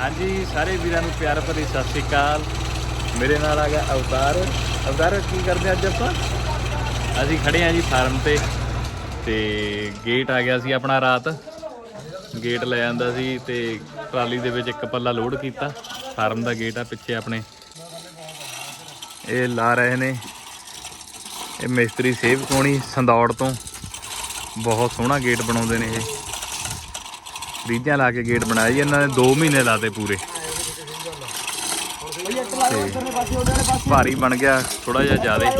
ਹਾਂਜੀ, ਸਾਰੇ ਵੀਰਾਂ ਨੂੰ ਪਿਆਰ ਭਰੀ ਸਤਿ ਸ੍ਰੀ ਅਕਾਲ। ਮੇਰੇ ਨਾਲ ਆ ਗਿਆ ਅਵਤਾਰ। ਅਵਤਾਰ, ਕੀ ਕਰਦੇ ਅੱਜ ਆਪਾਂ? ਅਸੀਂ ਖੜੇ ਆਂ ਜੀ ਫਾਰਮ ਤੇ ਤੇ ਗੇਟ ਆ ਗਿਆ ਸੀ ਆਪਣਾ ਰਾਤ। ਗੇਟ ਲੈ ਆਂਦਾ ਸੀ ਤੇ ਟਰਾਲੀ ਦੇ ਵਿੱਚ ਇੱਕ ਪੱਲਾ ਲੋਡ ਕੀਤਾ। ਫਾਰਮ ਦਾ ਗੇਟ ਆ ਪਿੱਛੇ ਆਪਣੇ। ਇਹ ਲਾ ਰਹੇ ਨੇ। ਇਹ ਮਿਸਤਰੀ ਸੇਵ ਕੋਣੀ ਸੰਦੌੜ ਤੋਂ। ਬਹੁਤ ਸੋਹਣਾ ਗੇਟ ਬਣਾਉਂਦੇ ਨੇ ਇਹ। ਰੀਝਾਂ ਲਾ ਕੇ ਗੇਟ ਬਣਾਇਆ ਜੀ, ਇਹਨਾਂ ਨੇ 2 ਮਹੀਨੇ ਲਾਤੇ ਪੂਰੇ। ਤੇ ਭਾਰੀ ਬਣ ਗਿਆ ਥੋੜਾ ਜਿਹਾ ਜ਼ਿਆਦਾ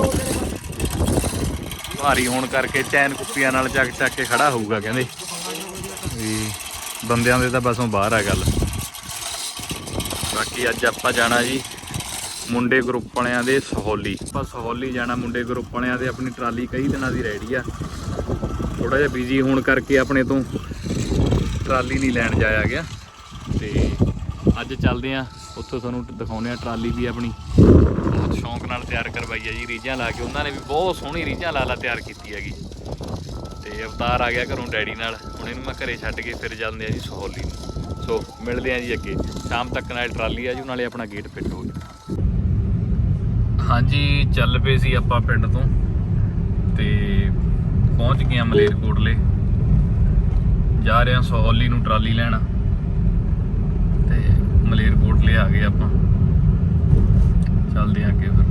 ਭਾਰੀ ਹੋਣ ਕਰਕੇ ਚੈਨ ਕੁੱਪੀਆਂ ਨਾਲ ਚੱਕ ਚੱਕ ਕੇ ਖੜਾ ਹੋਊਗਾ, ਕਹਿੰਦੇ। ਵੀ ਬੰਦਿਆਂ ਦੇ ਤਾਂ ਬਸੋਂ ਬਾਹਰ ਆ ਗੱਲ। ਬਾਕੀ ਅੱਜ ਆਪਾਂ ਜਾਣਾ ਜੀ ਮੁੰਡੇ ਗਰੁੱਪ ਵਾਲਿਆਂ ਦੇ ਸਹੌਲੀ। ਆਪਾਂ ਸਹੌਲੀ ਜਾਣਾ ਮੁੰਡੇ ਗਰੁੱਪ ਵਾਲਿਆਂ ਦੇ, ਆਪਣੀ ਟਰਾਲੀ ਕਈ ਦਿਨਾਂ ਦੀ ਰੈਡੀ ਆ। ਥੋੜਾ ਜਿਹਾ ਬਿਜ਼ੀ ਹੋਣ ਕਰਕੇ ਆਪਣੇ ਤੋਂ ਟਰਾਲੀ ਨਹੀਂ ਲੈਣ ਜਾਇਆ ਗਿਆ। ਤੇ ਅੱਜ ਚੱਲਦੇ ਆ, ਉੱਥੋਂ ਤੁਹਾਨੂੰ ਦਿਖਾਉਂਦੇ ਆ ਟਰਾਲੀ ਵੀ ਆਪਣੀ। ਬਹੁਤ ਸ਼ੌਂਕ ਨਾਲ ਤਿਆਰ ਕਰਵਾਈ ਆ ਜੀ, ਰੀਝਾਂ ਲਾ ਕੇ। ਉਹਨਾਂ ਨੇ ਵੀ ਬਹੁਤ ਸੋਹਣੀ ਰੀਝਾਂ ਲਾ ਲਾ ਤਿਆਰ ਕੀਤੀ ਹੈਗੀ। ਤੇ ਅਵਤਾਰ ਆ ਗਿਆ ਘਰੋਂ ਡੈਡੀ ਨਾਲ। ਹੁਣ ਇਹਨੂੰ ਮੈਂ ਘਰੇ ਛੱਡ ਕੇ ਫਿਰ ਜਾਂਦੇ ਆ ਜੀ ਸਹੌਲੀ ਨੂੰ। ਸੋ, ਮਿਲਦੇ ਆ ਜੀ ਅੱਗੇ। ਸ਼ਾਮ ਤੱਕ ਨਾਲ ਟਰਾਲੀ ਆ ਜੂ, ਨਾਲੇ ਆਪਣਾ ਗੇਟ ਫਿੱਟ ਹੋ ਗਿਆ ਹਾਂਜੀ, ਚੱਲ ਪਏ ਸੀ ਆਪਾਂ ਪਿੰਡ ਤੋਂ। ਤੇ ਪਹੁੰਚ ਗਏ ਆ ਮਲੇਰਕੋਟਲੇ। ਜਾ ਰਹੇ ਹਾਂ ਸਹੌਲੀ ਨੂੰ ਟਰਾਲੀ ਲੈਣ। ਤੇ ਮਲੇਰਕੋਟਲੇ ਆ ਗਏ ਆਪਾਂ। ਚੱਲਦੇ ਹਾਂ ਅੱਗੇ ਫਿਰ।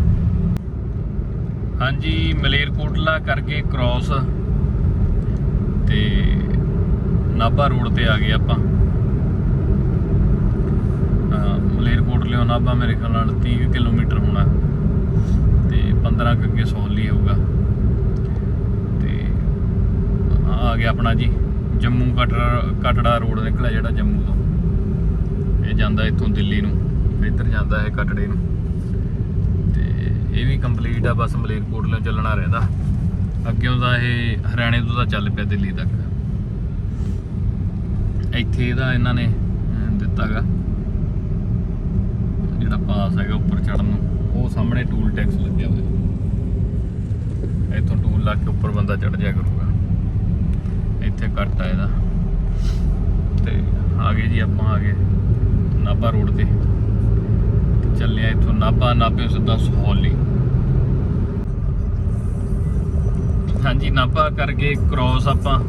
ਹਾਂਜੀ ਮਲੇਰਕੋਟਲਾ ਕਰਕੇ ਕ੍ਰਾਸ ਤੇ ਨਾਭਾ ਰੋਡ ਤੇ ਆ ਗਏ ਆਪਾਂ। ਮਲੇਰਕੋਟਲੇ ਨਾਭਾ ਮੇਰੇ ਖਿਆਲ ਨਾਲ 30 ਕੁ ਕਿਲੋਮੀਟਰ ਹੋਣਾ। ਤੇ 15 ਕੁ ਅੱਗੇ ਸਹੌਲੀ ਹੋਊਗਾ। ਤੇ ਆ ਗਿਆ ਆਪਣਾ ਜੀ। ਜੰਮੂ ਕਟੜਾ ਕਟੜਾ ਰੋਡ ਨਿਕਲਿਆ ਜਿਹੜਾ ਜੰਮੂ ਤੋਂ। ਇਹ ਜਾਂਦਾ ਇੱਥੋਂ ਦਿੱਲੀ ਨੂੰ ਇੱਧਰ ਜਾਂਦਾ ਹੈ ਕਟੜੇ ਨੂੰ। ਤੇ ਇਹ ਵੀ ਕੰਪਲੀਟ ਆ ਬਸ ਮਲੇਰਕੋਟਲੇ ਚੱਲਣਾ ਰਹਿੰਦਾ। ਅੱਗਿਓਂ ਦਾ ਇਹ ਹਰਿਆਣੇ ਤੋਂ ਤਾਂ ਚੱਲ ਪਿਆ ਦਿੱਲੀ ਤੱਕ। ਇੱਥੇ ਇਹਦਾ ਇਹਨਾਂ ਨੇ ਅਹ, ਦਿੱਤਾਗਾ। ਜਿਹੜਾ ਪਾਸ ਹੈਗਾ ਉੱਪਰ ਚੜਨ ਨੂੰ ਉਹ ਸਾਹਮਣੇ ਟੂਲ ਟੈਕਸ ਲੱਗਿਆ ਹੋਇਆ। ਇੱਥੋਂ ਟੂਲ ਲਾ ਕੇ ਉੱਪਰ ਬੰਦਾ ਚੜ ਜਾਇਆ ਕਰੂਗਾ। ਇੱਥੇ ਕੱਟ ਆ ਇਹਦਾ। ਤੇ ਆ ਗਏ ਜੀ ਆਪਾਂ ਆ ਗਏ ਨਾਭਾ ਰੋਡ ਤੇ। ਚੱਲੇ ਆ ਇੱਥੋਂ ਨਾਭਾ, ਨਾਭੇ ਸਿੱਧਾ ਸਹੌਲੀ। ਹਾਂਜੀ, ਨਾਭਾ ਕਰਕੇ ਕ੍ਰਾਸ ਆਪਾਂ।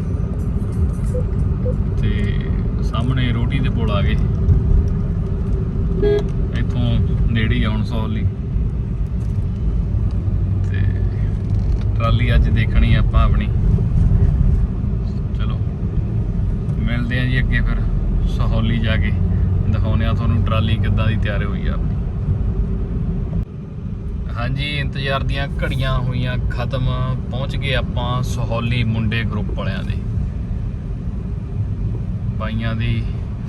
ਤੇ ਸਾਹਮਣੇ ਰੋਟੀ ਦੇ ਕੋਲ ਆ ਗਏ ਇੱਥੋਂ ਨੇੜੇ ਆਉਣ ਸਹੌਲੀ। ਤੇ ਟਰਾਲੀ ਅੱਜ ਦੇਖਣੀ ਆਪਾਂ ਆਪਣੀ ਚਲੋ ਮਿਲਦੇ ਆ ਜੀ ਅੱਗੇ ਫਿਰ ਸਹੌਲੀ ਜਾ ਕੇ। ਦਿਖਾਉਂਦੇ ਆ ਤੁਹਾਨੂੰ ਟਰਾਲੀ ਕਿੱਦਾਂ ਦੀ ਤਿਆਰ ਹੋਈ ਆ ਹਾਂਜੀ, ਇੰਤਜ਼ਾਰ ਦੀਆਂ ਘੜੀਆਂ ਹੋਈਆਂ ਖਤਮ। ਪਹੁੰਚ ਗਏ ਆਪਾਂ ਸਹੌਲੀ ਮੁੰਡੇ ਗਰੁੱਪ ਵਾਲਿਆਂ ਦੇ। ਬਾਈਆਂ ਦੀ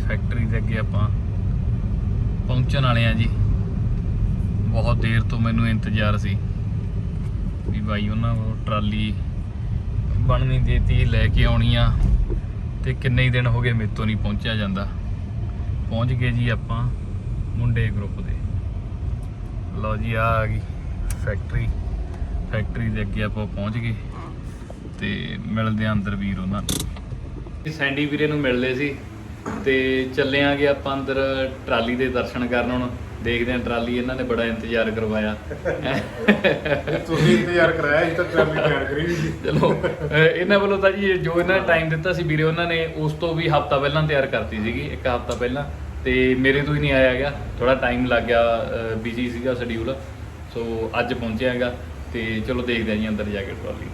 ਫੈਕਟਰੀ ਦੇ ਅੱਗੇ ਆਪਾਂ ਪਹੁੰਚਣ ਵਾਲੇ ਆ ਜੀ। ਬਹੁਤ ਦੇਰ ਤੋਂ ਮੈਨੂੰ ਇੰਤਜ਼ਾਰ ਸੀ ਵੀ ਬਾਈ ਉਹਨਾਂ ਕੋਲ ਟਰਾਲੀ ਬਣਨੀ ਦੇਤੀ, ਲੈ ਕੇ ਆਉਣੀ ਆ। ਤੇ ਕਿੰਨੇ ਹੀ ਦਿਨ ਹੋ ਗਏ ਮੇਰੇ ਤੋਂ ਨਹੀਂ ਪਹੁੰਚਿਆ ਜਾਂਦਾ। ਪਹੁੰਚ ਗਏ ਜੀ ਆਪਾਂ ਮੁੰਡੇ ਗਰੁੱਪ ਦੇ। ਲਓ ਜੀ ਆ ਆ ਗਈ ਫੈਕਟਰੀ ਫੈਕਟਰੀ ਦੇ ਅੱਗੇ ਆਪਾਂ ਪਹੁੰਚ ਗਏ ਤੇ ਮਿਲਦੇ ਆ ਅੰਦਰ ਵੀਰ ਉਹਨਾਂ ਨੂੰ। ਸੈਂਡੀ ਵੀਰੇ ਨੂੰ ਮਿਲਦੇ ਸੀ ਤੇ ਚੱਲੇ ਆਂਗੇ ਆਪਾਂ ਅੰਦਰ ਟਰਾਲੀ ਦੇ ਦਰਸ਼ਨ ਕਰਨ ਹੁਣ। ਦੇਖਦੇ ਆਂ ਟਰਾਲੀ ਇਹਨਾਂ ਨੇ ਬੜਾ ਇੰਤਜ਼ਾਰ ਕਰਵਾਇਆ। ਤੁਸੀਂ ਇੰਤਜ਼ਾਰ ਕਰਾਇਆ ਇਹ ਤਾਂ ਟਰਾਲੀ ਤਿਆਰ ਕਰੀ ਸੀ। ਚਲੋ ਅਹ ਇਹਨਾਂ ਵੱਲੋਂ ਤਾਂ ਜੀ ਜੋ ਇਹਨਾਂ ਨੇ ਟਾਈਮ ਦਿੱਤਾ ਸੀ ਵੀਰੇ ਉਹਨਾਂ ਨੇ ਉਸ ਤੋਂ ਵੀ ਹਫਤਾ ਪਹਿਲਾਂ ਤਿਆਰ ਕਰਤੀ ਸੀਗੀ ਇੱਕ ਹਫਤਾ ਪਹਿਲਾਂ। ਤੇ ਮੇਰੇ ਤੋਂ ਹੀ ਨਹੀਂ ਆਇਆ ਗਿਆ ਥੋੜਾ ਟਾਈਮ ਲੱਗ ਗਿਆ ਬਿਜ਼ੀ ਸੀਗਾ ਸ਼ਡਿਊਲ ਸੋ ਅੱਜ ਪਹੁੰਚਿਆ ਹੈਗਾ। ਤੇ ਚਲੋ ਦੇਖਦੇ ਆਂ ਜੀ ਅੰਦਰ ਜਾ ਕੇ ਟਰਾਲੀ।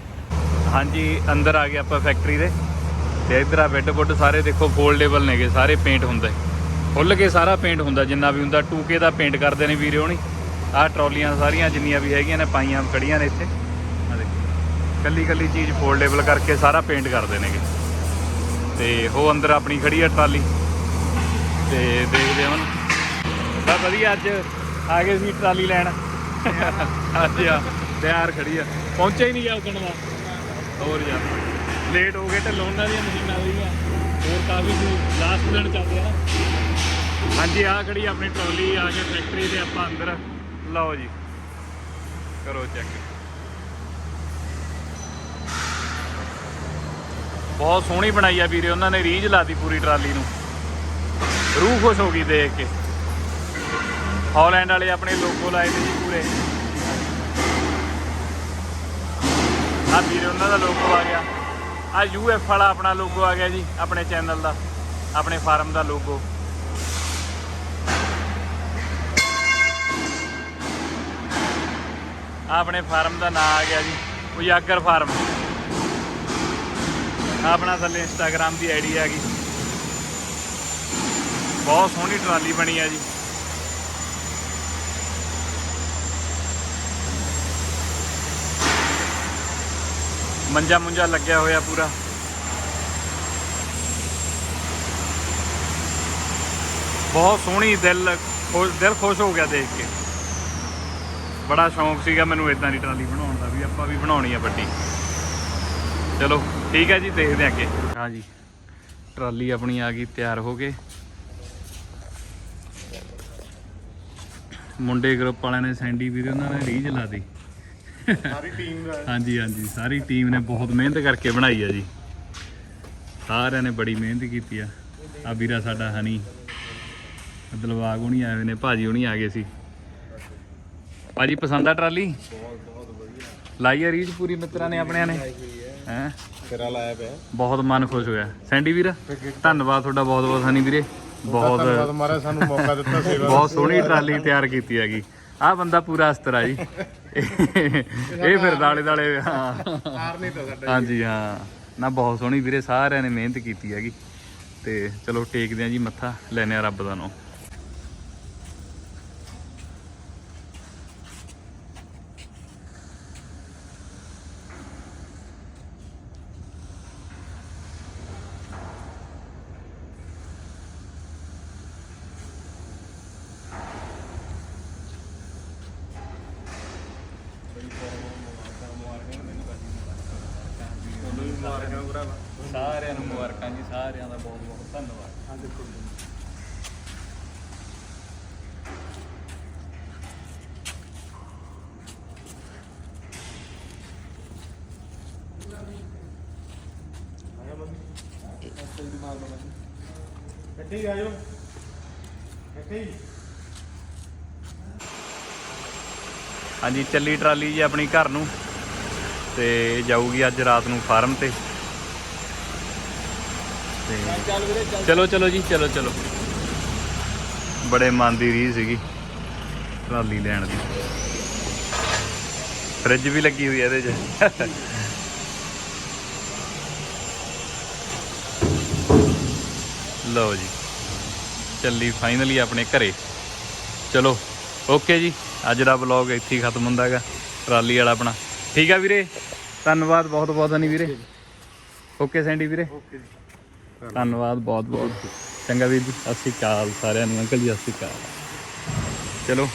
ਹਾਂਜੀ ਅੰਦਰ ਆ ਗਏ ਆਪਾਂ ਫੈਕਟਰੀ ਦੇ। ਤੇ ਇਧਰ ਆ ਬੈੱਡ ਬੁੱਡ ਸਾਰੇ ਦੇਖੋ ਫੋਲਡੇਬਲ ਨੇਗੇ ਸਾਰੇ ਪੇਂਟ ਹੁੰਦਾ। ਖੁੱਲ ਕੇ ਸਾਰਾ ਪੇਂਟ ਹੁੰਦਾ, ਜਿੰਨਾ ਵੀ ਹੁੰਦਾ 2K ਦਾ ਪੇਂਟ ਕਰਦੇ ਨੇ ਵੀਰੇ ਹੋਣੀ। ਆਹ ਟਰਾਲੀਆਂ ਸਾਰੀਆਂ ਜਿੰਨੀਆਂ ਵੀ ਹੈਗੀਆਂ ਨੇ, ਪਾਈਆਂ ਖੜੀਆਂ ਨੇ ਇੱਥੇ। ਆ ਦੇਖੋ। ਕੱਲੀ ਕੱਲੀ ਚੀਜ਼ ਫੋਲਡੇਬਲ ਕਰਕੇ ਸਾਰਾ ਪੇਂਟ ਕਰਦੇ ਨੇਗੇ। ਤੇ ਉਹ ਅੰਦਰ ਆਪਣੀ ਖੜੀ ਆ ਟਰਾਲੀ। ਤੇ ਦੇਖਦੇ ਹਾਂ ਹੁਣ। ਬਸ ਵਧੀਆ ਅੱਜ ਆ ਗਏ ਸੀ ਟਰਾਲੀ ਲੈਣ। ਅੱਜ ਆ, ਤਿਆਰ ਖੜੀ ਆ। ਪਹੁੰਚਿਆ ਹੀ ਨਹੀਂ ਗਿਆ ਉਦਣ ਦਾ। ਹੋਰ ਯਾਰ ਲੇਟ ਹੋ ਗਏ ਤੇ ਲੋਨਾਂ ਦੀਆਂ ਮਸ਼ੀਨਾਂ ਸੀਗੀਆਂ ਹੋਰ ਕਾਫੀ ਲਾਸਟ ਦਿਨ ਚੱਲਦੇ ਆ ਹਾਂਜੀ ਆ ਖੜੀ ਆਪਣੀ ਟਰਾਲੀ, ਆ ਕੇ ਫੈਕਟਰੀ ਦੇ ਆਪਾਂ ਅੰਦਰ। ਲਓ ਜੀ। ਕਰੋ ਚੈੱਕ ਬਹੁਤ ਸੋਹਣੀ ਬਣਾਈ ਆ ਵੀਰੇ, ਉਹਨਾਂ ਨੇ ਰੀਝ ਲਾਤੀ ਪੂਰੀ ਟਰਾਲੀ ਨੂੰ। ਰੂਹ ਖੁਸ਼ ਹੋ ਗਈ ਦੇਖ ਕੇ। ਹਾਲੈਂਡ ਵਾਲੇ ਆਪਣੇ ਲੋਗੋ ਲਾਏ ਨੇ ਜੀ ਪੂਰੇ। ਆ ਵੀਰੇ, ਉਹਨਾਂ ਦਾ ਲੋਗੋ ਆ ਗਿਆ। ਆ ਯੂਐਫ ਵਾਲਾ ਆਪਣਾ ਲੋਗੋ ਆ ਗਿਆ ਜੀ, ਆਪਣੇ ਚੈਨਲ ਦਾ, ਆਪਣੇ ਫਾਰਮ ਦਾ ਲੋਗੋ ਆਪਣੇ ਫਾਰਮ ਦਾ ਨਾਮ ਆ ਗਿਆ ਜੀ, ਉਜਾਗਰ ਫਾਰਮ। ਆਪਣਾ ਥੱਲੇ ਇੰਸਟਾਗ੍ਰam ਦੀ ਆਈਡੀ ਆ ਗਈ। ਬਹੁਤ ਸੋਹਣੀ ਟਰਾਲੀ ਬਣੀ ਆ ਜੀ। ਮੰਜਾ ਮੁੰਜਾ ਲੱਗਿਆ ਹੋਇਆ ਪੂਰਾ। ਬਹੁਤ ਸੋਹਣੀ ਦਿਲ ਖੁਸ਼ ਦਿਲ ਖੁਸ਼ ਹੋ ਗਿਆ ਦੇਖ ਕੇ। ਬੜਾ ਸ਼ੌਂਕ ਸੀਗਾ ਮੈਨੂੰ ਇਦਾਂ ਦੀ ਟਰਾਲੀ ਬਣਾਉਣ ਦਾ ਵੀ ਆਪਾਂ ਵੀ ਬਣਾਉਣੀ ਆ ਵੱਡੀ। ਚਲੋ ਠੀਕ ਹੈ ਜੀ ਦੇਖਦੇ ਹਾਂ ਅੱਗੇ। ਹਾਂ ਜੀ ਟਰਾਲੀ ਆਪਣੀ ਆ ਗਈ ਤਿਆਰ ਹੋ ਕੇ ਮੁੰਡੇ ਗਰੁੱਪ ਵਾਲਿਆਂ ਨੇ ਸੈਂਡੀ ਵੀਰੇ ਉਹਨਾਂ ਨੇ ਰੀਝ ਲਾਤੀ ਸਾਰੀ ਟੀਮ ਦਾ। ਹਾਂਜੀ ਹਾਂਜੀ ਸਾਰੀ ਟੀਮ ਨੇ ਬਹੁਤ ਮਿਹਨਤ ਕਰਕੇ ਬਣਾਈ ਆ ਜੀ। ਸਾਰਿਆਂ ਨੇ ਬੜੀ ਮਿਹਨਤ ਕੀਤੀ ਆ। ਆ ਵੀਰਾ ਸਾਡਾ ਹਨੀ। ਦਿਲਵਾਗ ਹੁਣੀ ਆਏ ਨੇ ਭਾਜੀ ਹੁਣੀ ਆ ਗਏ ਸੀ। ਭਾਜੀ ਪਸੰਦ ਆ ਟਰਾਲੀ? ਲਾਈ ਆ ਰੀਝ ਪੂਰੀ ਮਿੱਤਰਾਂ ਨੇ ਆਪਣਿਆਂ ਨੇ। ਹੈ? ਤੇਰਾ ਲਾਇਆ ਪਿਆ। ਬਹੁਤ ਮਨ ਖੁਸ਼ ਹੋਇਆ। ਸੈਂਡੀ ਵੀਰ ਧੰਨਵਾਦ ਤੁਹਾਡਾ ਬਹੁਤ ਬਹੁਤ ਹਨੀ ਵੀਰੇ। ਧੰਨਵਾਦ ਬਹੁਤ ਮਹਾਰਾਜ ਸਾਨੂੰ ਮੌਕਾ ਦਿੱਤਾ ਸੇਵਾ ਬਹੁਤ ਸੋਹਣੀ ਟਰਾਲੀ ਤਿਆਰ ਕੀਤੀ ਹੈਗੀ। ਆ ਬੰਦਾ ਪੂਰਾ ਅਸਤਰ ਆ ਜੀ। ਇਹ ਫਿਰ ਦਾਲੇ ਦਾਲੇ ਹਾਂ। ਹਾਰ ਨਹੀਂ ਤਾਂ ਸਾਡਾ ਹਾਂਜੀ ਹਾਂ। ਨਾ ਬਹੁਤ ਸੋਹਣੀ ਵੀਰੇ ਸਾਰਿਆਂ ਨੇ ਮਿਹਨਤ ਕੀਤੀ ਹੈਗੀ। ਤੇ ਚਲੋ ਟੇਕਦੇ ਆ ਜੀ ਮੱਥਾ ਲੈਨੇ ਆ ਰੱਬ ਦਾ ਨਾਮ ਸਾਰਿਆਂ ਨੂੰ ਮੁਬਾਰਕਾਂ ਜੀ ਸਾਰਿਆਂ ਦਾ ਬਹੁਤ ਬਹੁਤ ਧੰਨਵਾਦ ਇੱਥੇ ਹੀ ਆਇਓ ਇੱਥੇ ਹੀ। ਹਾਂਜੀ ਚੱਲੀ ਟਰਾਲੀ ਜੀ ਆਪਣੀ ਘਰ ਨੂੰ ਤੇ ਜਾਊਗੀ ਅੱਜ ਰਾਤ ਨੂੰ ਫਾਰਮ ਤੇ। ਤੇ ਚਲੋ ਚਲੋ ਜੀ ਚਲੋ ਚਲੋ। ਬੜੇ ਮਨ ਦੀ ਰੀਝ ਸੀਗੀ ਟਰਾਲੀ ਲੈਣ ਦੀ। ਫ੍ਰਿਜ ਵੀ ਲੱਗੀ ਹੋਈ ਹੈ ਇਹਦੇ 'ਚ। ਲਓ ਜੀ। ਚੱਲੀ ਫਾਈਨਲੀ ਆਪਣੇ ਘਰੇ। ਚਲੋ ਓਕੇ ਜੀ। ਅੱਜ ਦਾ ਵਲੌਗ ਇੱਥੇ ਹੀ ਖਤਮ ਹੁੰਦਾ ਹੈਗਾ। ਟਰਾਲੀ ਵਾਲਾ ਆਪਣਾ। ਠੀਕ ਆ ਵੀਰੇ। ਧੰਨਵਾਦ ਬਹੁਤ ਬਹੁਤ ਨਹੀਂ ਵੀਰੇ। ਓਕੇ ਸੈਂਡੀ ਵੀਰੇ। ਓਕੇ ਜੀ। ਧੰਨਵਾਦ। ਬਹੁਤ ਬਹੁਤ। ਚੰਗਾ ਵੀਰ ਜੀ। ਸਤਿ ਸ਼੍ਰੀ ਅਕਾਲ ਸਾਰਿਆਂ ਨੂੰ। ਅੰਕਲ ਜੀ ਸਤਿ ਸ਼੍ਰੀ ਅਕਾਲ। ਚਲੋ।